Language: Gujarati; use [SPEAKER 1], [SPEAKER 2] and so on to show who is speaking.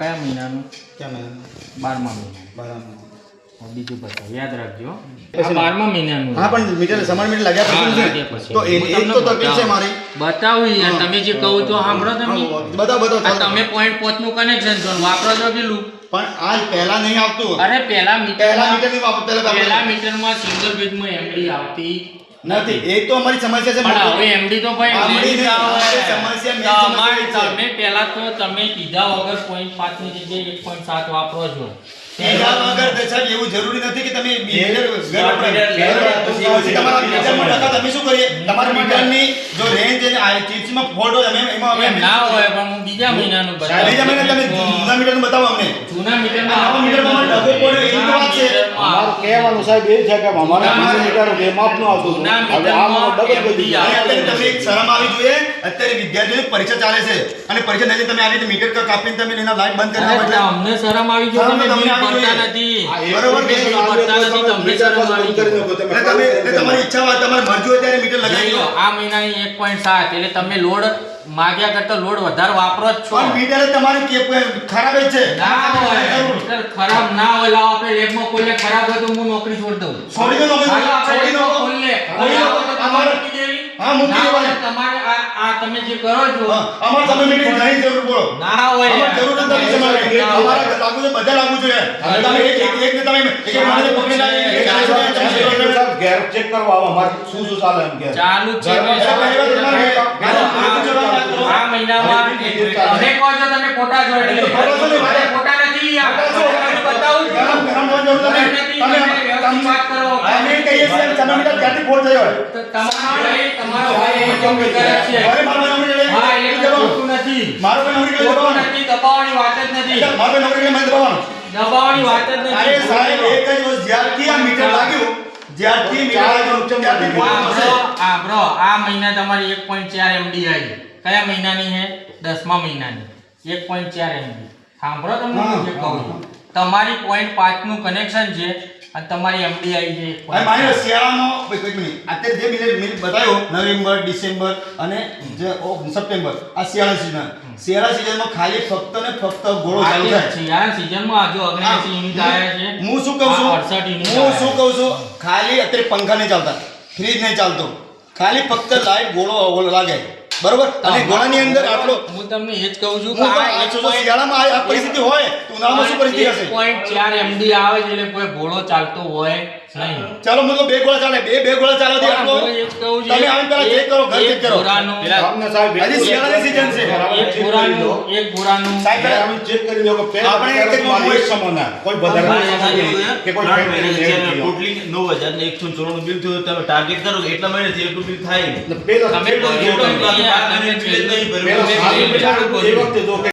[SPEAKER 1] કયા મહિનાનું?
[SPEAKER 2] કયા મહિનાનું?
[SPEAKER 1] બારમા
[SPEAKER 2] મહિના
[SPEAKER 1] બારમા બીજું બતાવો યાદ રાખજો. બારમા મહિનાનું
[SPEAKER 2] હા પણ મીટર સમર મીટર લાગ્યા પછી. તો એક તો તકલીફ છે મારી.
[SPEAKER 1] બતાવું યાર તમે જે કહો તો સાંભળો તમે.
[SPEAKER 2] બતાવ બતાવ
[SPEAKER 1] તમે પોઈન્ટ પોચનું કનેક્શન છો વાપરો છો પેલું?
[SPEAKER 2] પણ આજ પહેલા નહીં આવતું.
[SPEAKER 1] અરે પહેલા
[SPEAKER 2] પહેલા
[SPEAKER 1] મીટર
[SPEAKER 2] મીટર પહેલા
[SPEAKER 1] પહેલા
[SPEAKER 2] વાપરતા.
[SPEAKER 1] મીટરમાં સિંગલ પેજમાં એમડી આવતી.
[SPEAKER 2] નથી એ તો અમારી સમસ્યા છે
[SPEAKER 1] પણ હવે એમડી તો ભાઈ
[SPEAKER 2] સમસ્યા છે.
[SPEAKER 1] તમે પહેલા તો તમે કીધા વગર પોઈન્ટ પાંચની જગ્યાએ એક પોઈન્ટ સાત વાપરો છો.
[SPEAKER 2] કીધા વગર તો સાહેબ એવું જરૂરી નથી કે તમે મીટર
[SPEAKER 3] મીટર
[SPEAKER 2] તમે શું કરીએ? તમારા મીટરની જો રેન્જ અને આ ચિપ્સમાં હોય અમે એમાં અમે
[SPEAKER 1] ના હોય પણ હું બીજા મહિનાનું બતાવું.
[SPEAKER 2] બીજા મહિના તમે જૂના મીટરનું બતાવો અમને.
[SPEAKER 1] જૂના મીટરમાં
[SPEAKER 2] નવા મીટરમાં ડબ્બો પડ્યો
[SPEAKER 4] એ કહેવાનું સાહેબ એ છે કે અમારા
[SPEAKER 1] જૂના
[SPEAKER 4] મીટર માપનું આવતું હતું. હવે આમાં ડબલ બધી જાય.
[SPEAKER 2] શરમ આવી જોઈએ? અત્યારે વિદ્યાર્થીઓની પરીક્ષા ચાલે છે. અને પરીક્ષા નજીક તમે આ રીતે મીટર કાપીને તમે એના લાઈટ બંધ કરી નાખો એટલે
[SPEAKER 1] અમને શરમ આવી
[SPEAKER 2] ગયો
[SPEAKER 1] તમે
[SPEAKER 2] તમને આવી.
[SPEAKER 1] નથી.
[SPEAKER 2] બરોબર કે
[SPEAKER 1] નથી, શરમ આવી
[SPEAKER 4] ગયો તમે
[SPEAKER 2] એટલે તમારી ઈચ્છા હોય તમારે મરજી હોય ત્યારે મીટર લગાવી
[SPEAKER 1] લો આ મહિનાની એક પોઈન્ટ સાત એટલે તમે લોડ માગ્યા કરતા લોડ વધારે વાપરો જ છો.
[SPEAKER 2] પણ મીટર જ કે- ખરાબ જ છે.
[SPEAKER 1] ના હોય મીટર ખરાબ ના હોય લાવ આપણે લેબમાં કોઈને ખરાબ હોય તો હું નોકરી છોડી દઉં.
[SPEAKER 2] છોડી દો નોકરી, છોડી દો. કોઈને.
[SPEAKER 1] આવો તમારે
[SPEAKER 2] અમારે-. હા, મૂકી
[SPEAKER 1] ના
[SPEAKER 2] દેવાની.
[SPEAKER 1] તમારે આ આ તમે જે કરો છો
[SPEAKER 2] અમારે તમે મીટર નહીં જરૂર બોલો.
[SPEAKER 1] ના હોય
[SPEAKER 2] અમારે જરૂર નથી તમારે અમારે લાગુ છે બધા લાગુ છે. તમે એક એક એક ને તમે એક માણસને પકડી લાવી,
[SPEAKER 4] ઘેર ચેક કરો આવો. અમાર શું શું ચાલે એમ કે.
[SPEAKER 1] ચાલુ છે આ- મહિનામાં તમે કહો છો તમે ખોટા છો એટલે
[SPEAKER 2] ખોટા
[SPEAKER 1] નથી આ
[SPEAKER 2] હોવાની જરૂર નથી.
[SPEAKER 1] નથી,
[SPEAKER 2] તમે
[SPEAKER 1] તમે વાત કરો.
[SPEAKER 2] અમે કહીએ છીએ તમે મીટર ક્યાંથી ફોલ્ટ થયો
[SPEAKER 1] તમારો તમારો ભાઈ એ કેમ કરે છે.
[SPEAKER 2] અરે મારો નંબર
[SPEAKER 1] હા એ
[SPEAKER 2] જવાનો.
[SPEAKER 1] નથી.
[SPEAKER 2] મારો નંબર લઈ જવાબ
[SPEAKER 1] નથી દબાવવાની વાત જ નથી.
[SPEAKER 2] મારો નંબર લઈ મને દબાવવાનો.
[SPEAKER 1] દબાવવાની વાત જ
[SPEAKER 2] અરે સાહેબ એક જ વસ્તુ જ્યારથી આ મીટર લાગ્યું જ્યારથી મીટર લાગ્યું ત્યારથી ફોલ્ટ
[SPEAKER 1] આ બ્રો આ મહિના તમારી 1.4 MD આવી કયા મહિનાની છે? દસમા મહિનાની. 1.4 MD સાંભળો તમને
[SPEAKER 2] હા,
[SPEAKER 1] હું જે કહું તમારી પોઈન્ટ પાંચનું કનેક્શન છે અને તમારી એમડીઆઈ છે
[SPEAKER 2] ભાઈ માની શિયાળાનો શિયાળામાં કોઈ મિનિટ. અત્યારે જે મિનિટ મિનિટ બતાવ્યો નવેમ્બર ડિસેમ્બર અને જે ઓ- સપ્ટેમ્બર આ શિયાળા સિઝન શિયાળા સિઝનમાં ખાલી ફક્ત ને ફક્ત ગોળો ચાલુ થાય.
[SPEAKER 1] શિયાળા સીઝનમાં આજો 79 યુનિટ આવે છે.
[SPEAKER 2] હું શું કહું છું?
[SPEAKER 1] આ 68 યુનિટ
[SPEAKER 2] હું શું કહું છું? ખાલી અત્યારે પંખા નહીં ચાલતા ફ્રીજ નહીં ચાલતો. ખાલી ફક્ત લાઈટ ગોળો લાગે. બરોબર? અને ગોળાની અંદર આટલો
[SPEAKER 1] હું તમને એ જ કહું છું કે આ
[SPEAKER 2] જો શિયાળામાં આ- પરિસ્થિતિ હોય તો ઉનાળામાં શું પરિસ્થિતિ હશે?
[SPEAKER 1] 1.4 એમડી આવે છે એટલે કોઈ ઘોડો ચાલતો હોય
[SPEAKER 2] ચાલો મને બે ગોળા ચાલે બે બે ગોળા ચાલે
[SPEAKER 1] પણ
[SPEAKER 2] આટલો તમે આમ પેલા check કરો, ઘર
[SPEAKER 1] એક
[SPEAKER 2] કરો.
[SPEAKER 1] પેલા
[SPEAKER 4] તમને સાહેબ
[SPEAKER 2] હજી શિયાળાની સીઝન છે.
[SPEAKER 1] એક ઘોડાનું એક ઘોડાનું
[SPEAKER 2] સાહેબ,
[SPEAKER 4] પેલા અમે ચેક કરી લો કે પેલા
[SPEAKER 2] આપણે એક મોબાઈલ-
[SPEAKER 4] એક કોઈ વધારે કે કોઈ.
[SPEAKER 3] ટોટલી નવ હજાર ને એકસો ચોરાણું બિલ થયું તમે ટાર્ગેટ કરો એટલા મહિને મહિનાથી એટલું બિલ થાય
[SPEAKER 1] તમે
[SPEAKER 4] કરી લો.
[SPEAKER 3] બાકી બાકી બિલ નહીં ભર્યું.
[SPEAKER 4] એ વખતે જો